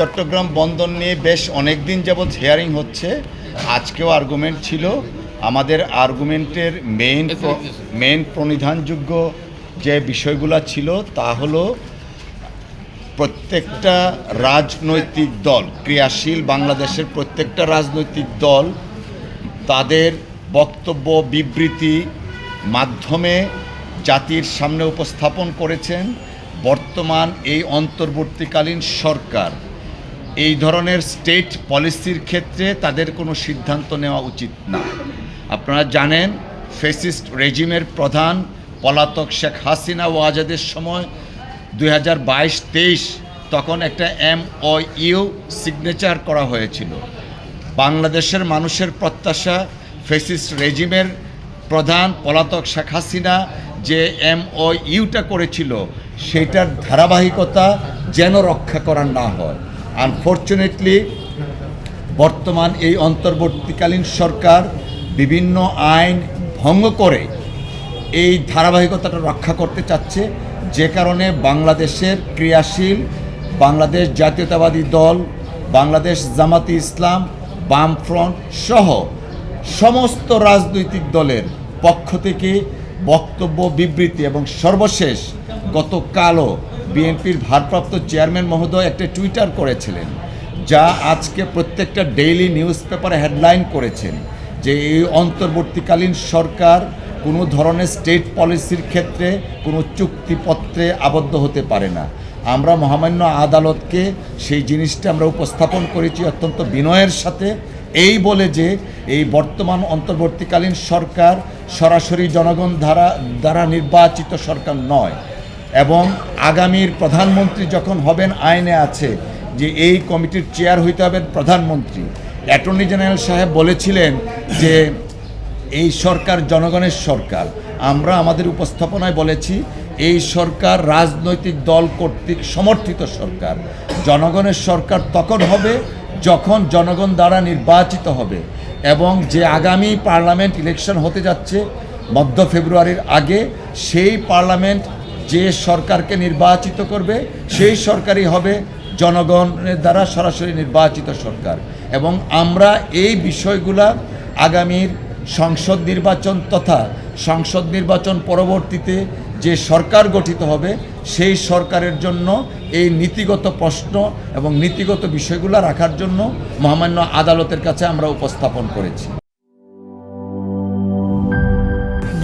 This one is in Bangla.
চট্টগ্রাম বন্দর নিয়ে বেশ অনেক দিন যাবৎ হিয়ারিং হচ্ছে। আজকেও আর্গুমেন্ট ছিল। আমাদের আর্গুমেন্টের মেইন মেইন প্রণিধানযোগ্য যে বিষয়গুলো ছিল তা হলো প্রত্যেকটা রাজনৈতিক দল ক্রিয়াশীল বাংলাদেশের প্রত্যেকটা রাজনৈতিক দল তাদের বক্তব্য বিবৃতি মাধ্যমে জাতির সামনে উপস্থাপন করেছেন। বর্তমান এই অন্তর্বর্তীকালীন সরকার। এই ধরনের স্টেট পলিসির ক্ষেত্রে তাদের কোনো সিদ্ধান্ত নেওয়া উচিত না। আপনারা জানেন ফেসিস্ট রেজিমের প্রধান পলাতক শেখ হাসিনা ওয়াজাদের সময় দুই হাজার বাইশ তেইশ তখন একটা এম ও ইউ সিগনেচার করা হয়েছিল। বাংলাদেশের মানুষের প্রত্যাশা ফেসিস্ট রেজিমের প্রধান পলাতক শেখ হাসিনা যে এম ও ইউটা করেছিল, সেটার ধারাবাহিকতা যেন রক্ষা করা না হয়। আনফর্চুনেটলি বর্তমান এই অন্তর্বর্তীকালীন সরকার বিভিন্ন আইন ভঙ্গ করে এই ধারাবাহিকতাটা রক্ষা করতে চাচ্ছে। যে কারণে বাংলাদেশের ক্রিয়াশীল, বাংলাদেশ জাতীয়তাবাদী দল, বাংলাদেশ জামাতি ইসলাম, বামফ্রন্ট সহ সমস্ত রাজনৈতিক দলের পক্ষ থেকে বক্তব্য, বিবৃতি এবং সর্বশেষ গতকালও বিএনপির ভারপ্রাপ্ত চেয়ারম্যান মহোদয় একটা টুইটার করেছিলেন, যা আজকে প্রত্যেকটা ডেইলি নিউজ পেপারে হেডলাইন করেছেন যে এই অন্তর্বর্তীকালীন সরকার কোনো ধরনের স্টেট পলিসির ক্ষেত্রে কোনো চুক্তিপত্রে আবদ্ধ হতে পারে না। আমরা মহামান্য আদালতকে সেই জিনিসটা আমরা উপস্থাপন করেছি অত্যন্ত বিনয়ের সাথে, এই বলে যে এই বর্তমান অন্তর্বর্তীকালীন সরকার সরাসরি জনগণ দ্বারা দ্বারা নির্বাচিত সরকার নয়। এবং আগামীর প্রধানমন্ত্রী যখন হবেন, আইনে আছে যে এই কমিটির চেয়ার হইতে হবেন প্রধানমন্ত্রী। অ্যাটর্নি জেনারেল সাহেব বলেছিলেন যে এই সরকার জনগণের সরকার। আমরা আমাদের উপস্থাপনায় বলেছি, এই সরকার রাজনৈতিক দল কর্তৃক সমর্থিত সরকার। জনগণের সরকার তখন হবে যখন জনগণ দ্বারা নির্বাচিত হবে এবং যে আগামী পার্লামেন্ট ইলেকশন হতে যাচ্ছে মধ্য ফেব্রুয়ারির আগে, সেই পার্লামেন্ট যে সরকারকে নির্বাচিত করবে, সেই সরকারই হবে জনগণের দ্বারা সরাসরি নির্বাচিত সরকার। এবং আমরা এই বিষয়গুলা আগামীর সংসদ নির্বাচন তথা সংসদ নির্বাচন পরবর্তীতে যে সরকার গঠিত হবে, সেই সরকারের জন্য এই নীতিগত প্রশ্ন এবং নীতিগত বিষয়গুলো রাখার জন্য মহামান্য আদালতের কাছে আমরা উপস্থাপন করেছি।